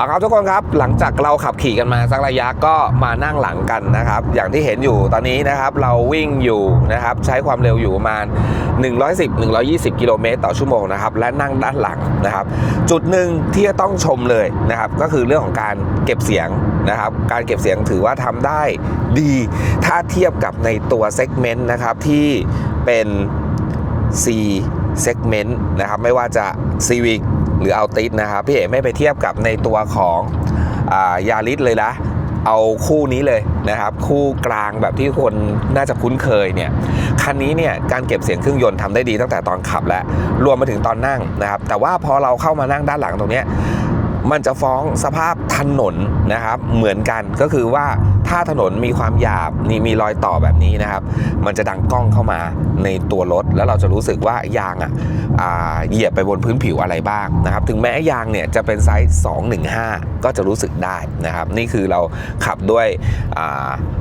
เอาครับทุกคนครับหลังจากเราขับขี่กันมาสักระยะก็มานั่งหลังกันนะครับ อย่างที่เห็นอยู่ตอนนี้นะครับเราวิ่งอยู่นะครับใช้ความเร็วอยู่ประมาณ 110-120 กิโลเมตรต่อชั่วโมงนะครับและนั่งด้านหลังนะครับ จุดหนึ่งที่จะต้องชมเลยนะครับ ก็คือเรื่องของการเก็บเสียงนะครับ การเก็บเสียงถือว่าทำได้ดี ถ้าเทียบกับในตัวเซกเมนต์นะครับที่เป็น C segment นะครับไม่ว่าจะ Civic หรือเอาติสนะครับพี่เอ๋ไม่ไปเทียบกับในตัวของยาริสเลยนะเอาคู่นี้เลยนะครับ คู่กลางแบบที่คนน่าจะคุ้นเคยเนี่ยคันนี้เนี่ยการเก็บเสียงเครื่องยนต์ทำได้ดีตั้งแต่ตอนขับแล้วรวมมาถึงตอนนั่งนะครับ แต่ว่าพอเราเข้ามานั่งด้านหลังตรงเนี้ย มันจะฟ้องสภาพถนนนะครับ เหมือนกันก็คือว่าถ้าถนนมีความหยาบนี่มีรอยต่อแบบนี้นะครับ มันจะดังกล้องเข้ามาในตัวรถ แล้วเราจะรู้สึกว่ายางอะเหยียบไปบนพื้นผิวอะไรบ้างนะครับ ถึงแม้ยางเนี่ยจะเป็นไซส์ 215 ก็จะรู้สึกได้นะครับ นี่คือเราขับด้วย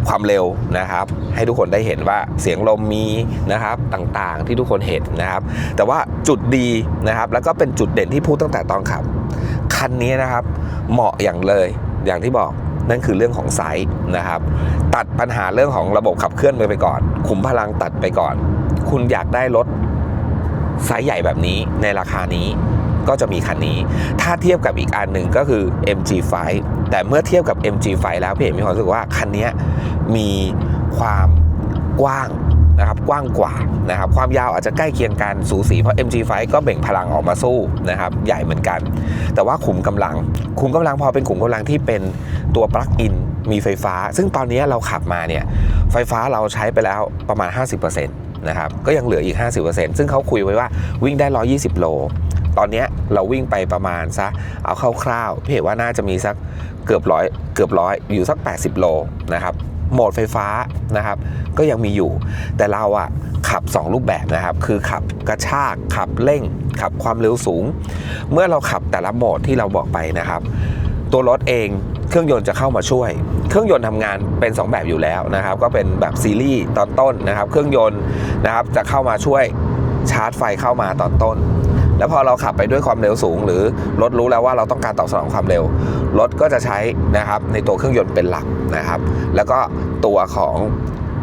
ความเร็วนะครับ ให้ทุกคนได้เห็นว่าเสียงลมมีนะครับต่างๆที่ทุกคนเห็นนะครับ แต่ว่าจุดดีนะครับ แล้วก็เป็นจุดเด่นที่พูดตั้งแต่ตอนขับ คันนี้นะครับ เหมาะอย่างเลยอย่างที่บอกนั่นคือเรื่องของไซส์นะครับ ตัดปัญหาเรื่องของระบบขับเคลื่อนไปไปก่อน ขุมพลังตัดไปก่อน คุณอยากได้รถไซส์ใหญ่แบบนี้ในราคานี้ก็จะมีคันนี้ ถ้าเทียบกับอีกอันหนึ่งก็คือ MG5 แต่เมื่อเทียบกับ MG5 แล้วพี่เอกมีความรู้สึกว่าคันนี้มีความกว้าง นะครับกว้างกว่านะครับความยาวอาจจะใกล้เคียงกันสูสีเพราะ MG5 ก็เบ่งพลังออกมาสู้นะครับใหญ่เหมือนกัน แต่ว่าขุมกำลัง ขุมกำลังพอเป็นขุมกำลังที่เป็นตัวปลั๊กอินมีไฟฟ้า ซึ่งตอนนี้เราขับมาเนี่ยไฟฟ้าเราใช้ไปแล้วประมาณ 50%นะครับก็ยังเหลืออีก 50%ซึ่งเขาคุยไว้ว่าวิ่งได้ 120 โล ตอนนี้เราวิ่งไปประมาณซะเอาคร่าวๆพี่เห็นว่าน่าจะมีสักเกือบร้อยเกือบร้อยอยู่สัก 80 โลนะครับ โหมดไฟฟ้านะครับ ก็ยังมีอยู่ แต่เราอะขับ 2 รูปแบบนะครับ คือขับกระชาก ขับเร่ง ขับความเร็วสูง เมื่อเราขับแต่ละโหมดที่เราบอกไปนะครับ ตัวรถเองเครื่องยนต์จะเข้ามาช่วย เครื่องยนต์ทำงานเป็น 2 แบบอยู่แล้วนะครับ ก็เป็นแบบซีรีส์ตอนต้นนะครับ เครื่องยนต์นะครับจะเข้ามาช่วยชาร์จไฟเข้ามาตอนต้น แล้วพอเราขับไปด้วยความเร็วสูง หรือรถรู้แล้วว่าเราต้องการตอบสนองความเร็ว รถก็จะใช้นะครับในตัวเครื่องยนต์เป็นหลัก นะครับ แล้วก็ตัวของ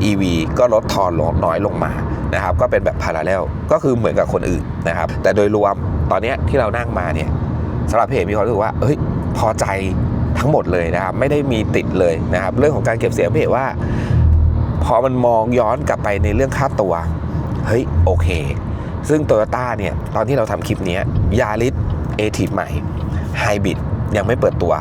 EV ก็ลดทอนลงน้อยลงมานะครับ ก็เป็นแบบพาราเรลก็คือเหมือนกับคนอื่นนะครับ แต่โดยรวมตอนนี้ที่เรานั่งมาเนี่ยสำหรับเอกมีความรู้สึกว่าเฮ้ยพอใจทั้งหมดเลยนะครับ ไม่ได้มีติดเลยนะครับ เรื่องของการเก็บเสียงเอกว่า พอมันมองย้อนกลับไปในเรื่องค่าตัวเฮ้ยโอเค ซึ่งโตโยต้าเนี่ยตอนที่เราทำคลิปนี้ยาริสเอทีใหม่ไฮบริดยังไม่เปิดตัว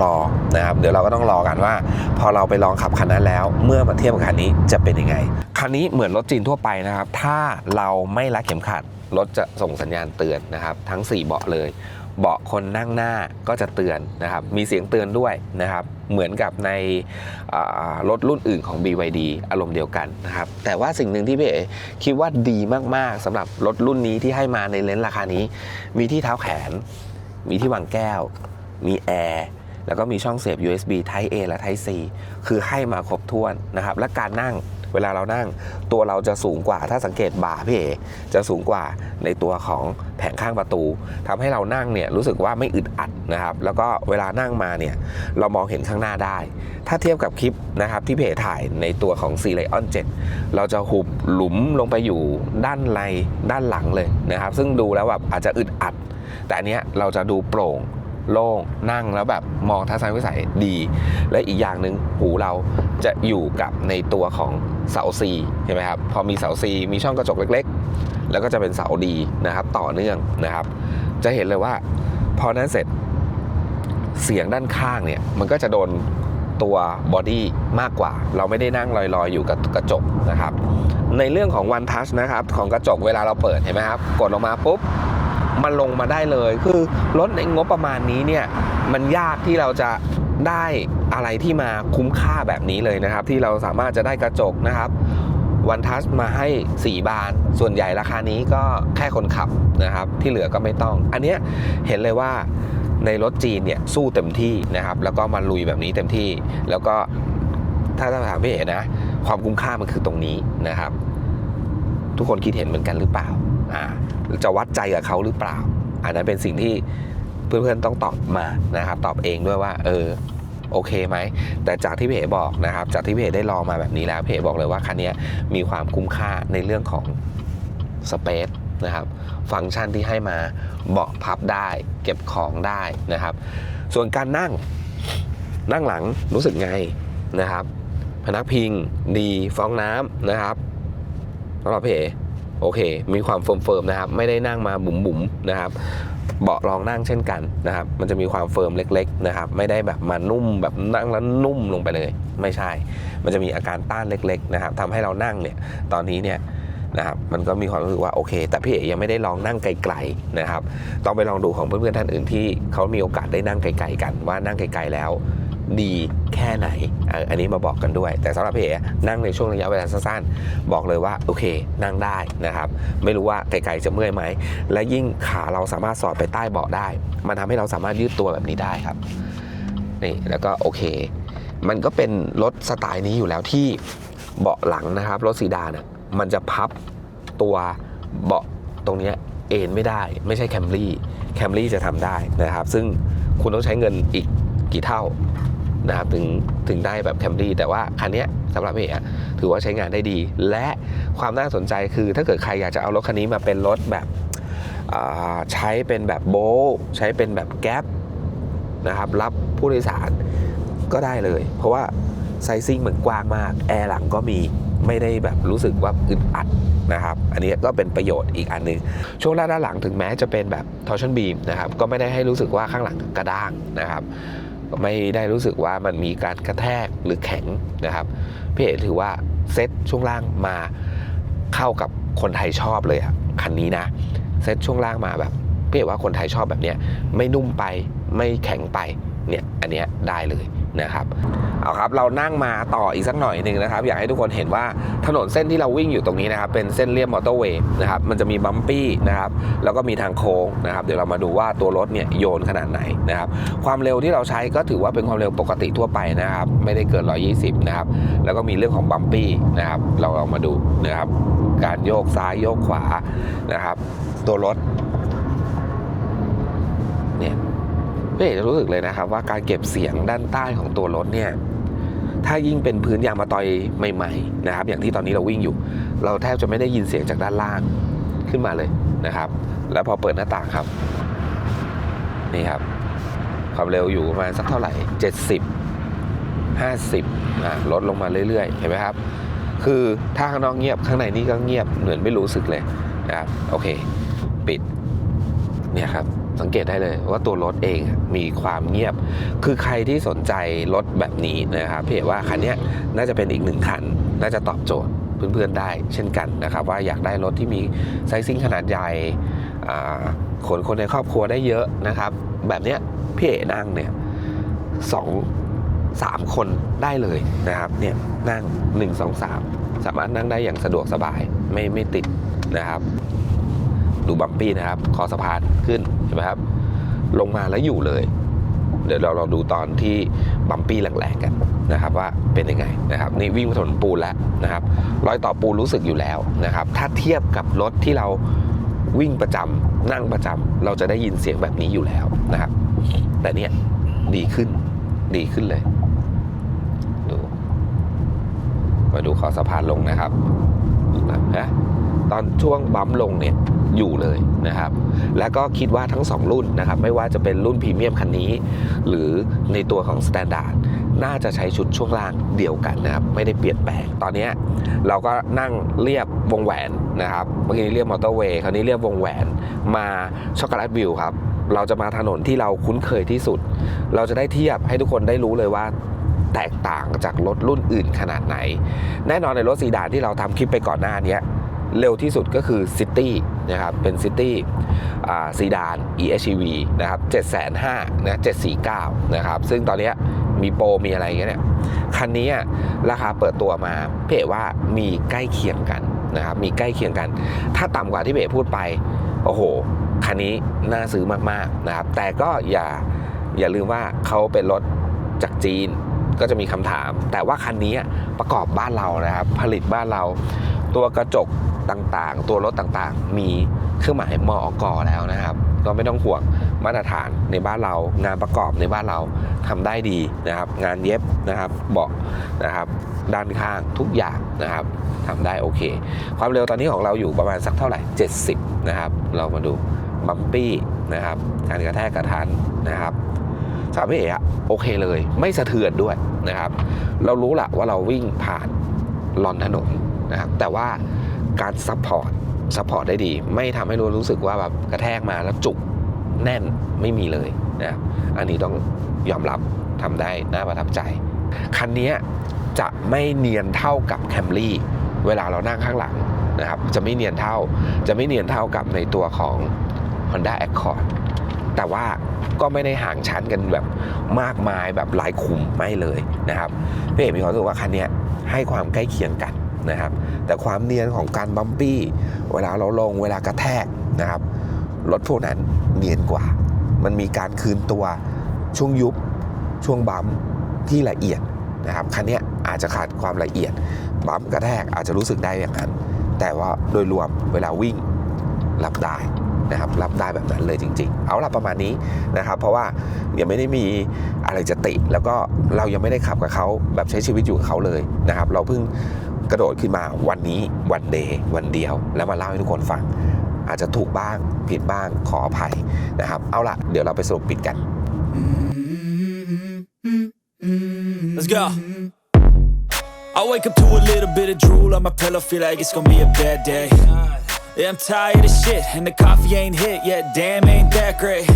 รอนะครับเดี๋ยวเราก็ต้องรอกันว่า พอเราไปลองขับคันนั้นแล้ว เมื่อมาเทียบกับคันนี้จะเป็นยังไง คันนี้เหมือนรถจีนทั่วไปนะครับ ถ้าเราไม่รัดเข็มขัดรถจะส่งสัญญาณเตือนนะครับทั้ง 4 เบาะเลย เบาะคนนั่งหน้าก็จะเตือนนะครับมีเสียงเตือนด้วยนะครับเหมือนกับในรถรุ่นอื่นของ BYD อารมณ์เดียวกันนะครับแต่ว่าสิ่งหนึ่งที่พี่เอ๋คิดว่าดีมากๆสำหรับรถรุ่นนี้ที่ให้มาในเลนส์ราคานี้ มีที่เท้าแขน มีที่วางแก้ว มีแอร์ แล้วก็มีช่องเสียบ USB Type A และ Type C คือให้มาครบถ้วนนะครับ และการนั่งเวลาเรานั่งตัวเราจะสูงกว่าถ้าสังเกตบ่าพี่เอจะสูงกว่าในตัวของแผงข้างประตูทำให้เรานั่งเนี่ยรู้สึกว่าไม่อึดอัดนะครับแล้วก็เวลานั่งมาเนี่ยเรามองเห็นข้างหน้าได้ ถ้าเทียบกับคลิปนะครับที่เพี่ถ่ายในตัวของ C Lion 7เราจะหุบหลุมลงไปอยู่ด้านในด้านหลังเลยนะครับ ซึ่งดูแล้วแบบอาจจะอึดอัด แต่อันเนี้ยเราจะดูโปร่ง โล่งนั่งแล้วแบบมองทัศนวิสัยดี และอีกอย่างหนึ่งหูเราจะอยู่กับในตัวของเสาซีใช่ไหมครับพอมีเสาซีมีช่องกระจกเล็ก ๆ แล้วก็จะเป็นเสาดีนะครับต่อเนื่องนะครับ จะเห็นเลยว่าพอนั้นเสร็จเสียงด้านข้างเนี่ยมันก็จะโดนตัวบอดี้มากกว่า เราไม่ได้นั่งลอยๆ อยู่กับกระจกนะครับ ในเรื่องของ One Touch นะครับ ของกระจกเวลาเราเปิดเห็นไหมครับ กดลงมาปุ๊บ มันลงมาได้เลย คือรถในงบประมาณนี้เนี่ยมันยากที่เราจะได้อะไรที่มาคุ้มค่าแบบนี้เลยนะครับ ที่เราสามารถจะได้กระจกนะครับวันทัชมาให้ 4 บาน ส่วนใหญ่ราคานี้ก็แค่คนขับนะครับ ที่เหลือก็ไม่ต้อง อันเนี้ยเห็นเลยว่าในรถจีนเนี่ยสู้เต็มที่นะครับ แล้วก็มาลุยแบบนี้เต็มที่ แล้วก็ถ้าถ้าถามพี่เอ๋นะ ความคุ้มค่ามันคือตรงนี้นะครับ ทุกคนคิดเห็นเหมือนกันหรือเปล่าอ่า จะวัดใจกับเขาหรือเปล่า อันนั้นเป็นสิ่งที่เพื่อนๆต้องตอบมานะครับ ตอบเองด้วยว่า เออโอเคไหม แต่จากที่พี่เอ๋บอกนะครับ จากที่พี่เอ๋ได้ลองมาแบบนี้แล้วพี่เอ๋บอกเลยว่าคันนี้มีความคุ้มค่าในเรื่องของสเปซนะครับ ฟังก์ชันที่ให้มาเบาะพับได้ เก็บของได้นะครับ ส่วนการนั่งนั่งหลังรู้สึกไงนะครับ พนักพิงดีฟองน้ำนะครับสำหรับพี่เอ๋ โอเค มีความเฟิร์มๆนะครับ ไม่ได้นั่งมาบุ๋มๆนะครับเบาะรองนั่งเช่นกันนะครับ มันจะมีความเฟิร์มเล็กๆนะครับ ไม่ได้แบบมานุ่มแบบนั่งแล้วนุ่มลงไปเลย ไม่ใช่ มันจะมีอาการต้านเล็กๆนะครับทำให้เรานั่งเนี่ย ตอนนี้เนี่ยนะครับ มันก็มีความรู้สึกว่าโอเค แต่พี่เอยังไม่ได้ลองนั่งไกลๆนะครับ ต้องไปลองดูของเพื่อนๆท่านอื่นที่เขามีโอกาสได้นั่งไกลๆกันว่านั่งไกลๆแล้ว ดีแค่ไหน อันนี้มาบอกกันด้วย แต่สำหรับพี่เอ๋นั่งในช่วงระยะเวลาสั้นๆ บอกเลยว่า โอเค นั่งได้นะครับ ไม่รู้ว่าไกลๆจะเมื่อยไหม และยิ่งขาเราสามารถสอดไปใต้เบาะได้ มันทำให้เราสามารถยืดตัวแบบนี้ได้ครับ นี่แล้วก็โอเค มันก็เป็นรถสไตล์นี้อยู่แล้วที่เบาะหลังนะครับ รถซีดานอะมันจะพับตัวเบาะตรงนี้เอ็นไม่ได้ ไม่ใช่แคมรี่แคมรี่จะทำได้นะครับ ซึ่งคุณต้องใช้เงินอีกกี่เท่า นะครับถึงถึงได้แบบแคมรี่แต่ว่าคันนี้สำหรับพี่เอะถือว่าใช้งานได้ดี และความน่าสนใจคือถ้าเกิดใครอยากจะเอารถคันนี้มาเป็นรถแบบใช้เป็นแบบโบใช้เป็นแบบแก๊ปนะครับรับผู้โดยสารก็ได้เลย เพราะว่าไซซิ่งมันกว้างมาก แอร์หลังก็มีไม่ได้แบบรู้สึกว่าอึดอัดนะครับ อันนี้ก็เป็นประโยชน์อีกอันหนึง ช่วงด้านหลังถึงแม้จะเป็นแบบ torsion beam นะครับ ก็ไม่ได้ให้รู้สึกว่าข้างหลังกระด้างนะครับ ไม่ได้รู้สึกว่ามันมีการกระแทกหรือแข็งนะครับพี่เอ๋ถือว่าเซ็ตช่วงล่างมาเข้ากับคนไทยชอบเลยอะคันนี้นะเซ็ตช่วงล่างมาแบบพี่เอ๋ว่าคนไทยชอบแบบเนี้ยไม่นุ่มไปไม่แข็งไปเนี่ยอันเนี้ยได้เลย นะครับเอาครับเรานั่งมาต่ออีกสักหน่อยหนึ่งนะครับ อยากให้ทุกคนเห็นว่าถนนเส้นที่เราวิ่งอยู่ตรงนี้นะครับ เป็นเส้นเลียบมอเตอร์เวย์นะครับมันจะมีบัมปี้นะครับแล้วก็มีทางโค้งนะครับ เดี๋ยวเรามาดูว่าตัวรถเนี่ยโยนขนาดไหนนะครับ ความเร็วที่เราใช้ก็ถือว่าเป็นความเร็วปกติทั่วไปนะครับ ไม่ได้เกิน 120 นะครับ แล้วก็มีเรื่องของบัมปี้นะครับ เราลองมาดูนะครับ การโยกซ้ายโยกขวานะครับ ตัวรถเนี่ย พี่เอกจะรู้สึกเลยนะครับว่าการเก็บเสียงด้านใต้ของตัวรถเนี่ยถ้ายิ่งเป็นพื้นยางมาตอยใหม่ๆนะครับ อย่างที่ตอนนี้เราวิ่งอยู่ เราแทบจะไม่ได้ยินเสียงจากด้านล่างขึ้นมาเลยนะครับ แล้วพอเปิดหน้าต่างครับ นี่ครับ ความเร็วอยู่ประมาณสักเท่าไหร่ 70 50นะลดลงมาเรื่อยๆ เห็นไหมครับ คือถ้าข้างนอกเงียบข้างในนี่ก็เงียบเหมือนไม่รู้สึกเลยนะครับ โอเค ปิด เนี่ยครับ สังเกตได้เลยว่าตัวรถเองมีความเงียบ คือใครที่สนใจรถแบบนี้นะครับพี่เอกว่าคันนี้น่าจะเป็นอีกหนึ่งคัน น่าจะตอบโจทย์เพื่อนๆได้ เช่นกันนะครับ ว่าอยากได้รถที่มีไซซิ่งขนาดใหญ่ขนคนในครอบครัวได้เยอะนะครับ แบบนี้พี่เอกนั่งเนี่ยสองสามคนได้เลยนะครับเนี่ยนั่งหนึ่งสองสามสามารถนั่งได้อย่างสะดวกสบายไม่ไม่ติดนะครับ ดูบัมปี้นะครับ คอสะพานขึ้นเห็นไหมครับ ลงมาแล้วอยู่เลย เดี๋ยวเราลองดูตอนที่บัมปี้แรงๆกันนะครับ ว่าเป็นยังไงนะครับ นี่วิ่งถนนปูนแล้วนะครับ รอยต่อปูนรู้สึกอยู่แล้วนะครับ ถ้าเทียบกับรถที่เราวิ่งประจำนั่งประจำเราจะได้ยินเสียงแบบนี้อยู่แล้วนะครับ แต่เนี่ยดีขึ้นดีขึ้นเลยดูมาดูคอสะพานลงนะครับนะตอนช่วงบัมลงเนี่ย อยู่เลยนะครับ แล้วก็คิดว่าทั้ง 2 รุ่นนะครับ ไม่ว่าจะเป็นรุ่นพรีเมียมคันนี้ หรือในตัวของสแตนดาร์ดน่าจะใช้ชุดช่วงล่างเดียวกันนะครับ ไม่ได้เปลี่ยนแปลงตอนนี้เราก็นั่งเรียบวงแหวนนะครับเมื่อกี้เรียบมอเตอร์เวย์คราวนี้เรียบวงแหวนมาช็อกโกแลตวิวครับ เราจะมาถนนที่เราคุ้นเคยที่สุด เราจะได้เทียบให้ทุกคนได้รู้เลยว่าแตกต่างจากรถรุ่นอื่นขนาดไหน แน่นอนในรถซีดานที่เราทำคลิปไปก่อนหน้านี้ เร็วที่สุดก็คือซิตี้นะครับ เป็นซิตี้ซีดาน EHEV นะครับ7,500นะ749 นะครับ ซึ่งตอนนี้มีโปรมีอะไรอย่างเงี้ยเนี่ย คันนี้ราคาเปิดตัวมาเพ่ว่ามีใกล้เคียงกันนะครับ มีใกล้เคียงกัน ถ้าต่ำกว่าที่เพ่พูดไป โอ้โห คันนี้น่าซื้อมากๆนะครับ แต่ก็อย่าอย่าลืมว่าเขาเป็นรถจากจีนก็จะมีคำถาม แต่ว่าคันนี้ประกอบบ้านเรานะครับ ผลิตบ้านเรา ตัวกระจก ต่างๆ ตัวรถต่างๆ มีเครื่องหมายมอกอแล้วนะครับ ก็ไม่ต้องห่วงมาตรฐานในบ้านเรา งานประกอบในบ้านเราทำได้ดีนะครับ งานเย็บนะครับเบาะนะครับ ด้านข้างทุกอย่างนะครับทำได้โอเค ความเร็วตอนนี้ของเราอยู่ประมาณสักเท่าไหร่ 70 นะครับ เรามาดูบัมปี้นะครับการกระแทกกระทันนะครับสามพี่เอ๋อะโอเคเลยไม่สะเทือนด้วยนะครับ เรารู้ละว่าเราวิ่งผ่านลอนถนนนะครับแต่ว่า การซัพพอร์ตซัพพอร์ตได้ดี ไม่ทำให้รารู้สึกว่าแบบกระแทกมาแล้วจุกแน่นไม่มีเลยนะอันนี้ต้องยอมรับทำได้น่าประทับใจ คันนี้จะไม่เนียนเท่ากับแคมรี่เวลาเรานั่งข้างหลังนะครับจะไม่เนียนเท่าจะไม่เนียนเท่ากับในตัวของ Honda Accord แต่ว่าก็ไม่ได้ห่างชั้นกันแบบมากมายแบบหลายขุมไม่เลยนะครับพี่เอกมีความรู้สึกว่าคันนี้ให้ความใกล้เคียงกัน นะครับ แต่ความเนียนของการบัมปี้เวลาเราลงเวลากระแทกนะครับรถพวกนั้นเนียนกว่า มันมีการคืนตัวช่วงยุบช่วงบัมที่ละเอียดนะครับคันนี้อาจจะขาดความละเอียด บัมกระแทกอาจจะรู้สึกได้อย่างนั้น แต่ว่าโดยรวมเวลาวิ่งรับได้นะครับรับได้แบบนั้นเลยจริง ๆ เอาละประมาณนี้นะครับ เพราะว่ายังไม่ได้มีอะไรจะติ แล้วก็เรายังไม่ได้ขับกับเขาแบบใช้ชีวิตอยู่กับเขาเลยนะครับ เราเพิ่ง กระโดดขึ้นมาวันนี้วันเดย์วันเดียว แล้วมาเล่าให้ทุกคนฟัง อาจจะถูกบ้างผิดบ้างขออภัยนะครับ เอาละเดี๋ยวเราไปสรุปปิดกัน Let's go. I wake up to a little bit of drool on my pillow, feel like it's gonna be a bad day. Yeah, I'm tired of shit, and the coffee ain't hit yet. Damn, ain't that great.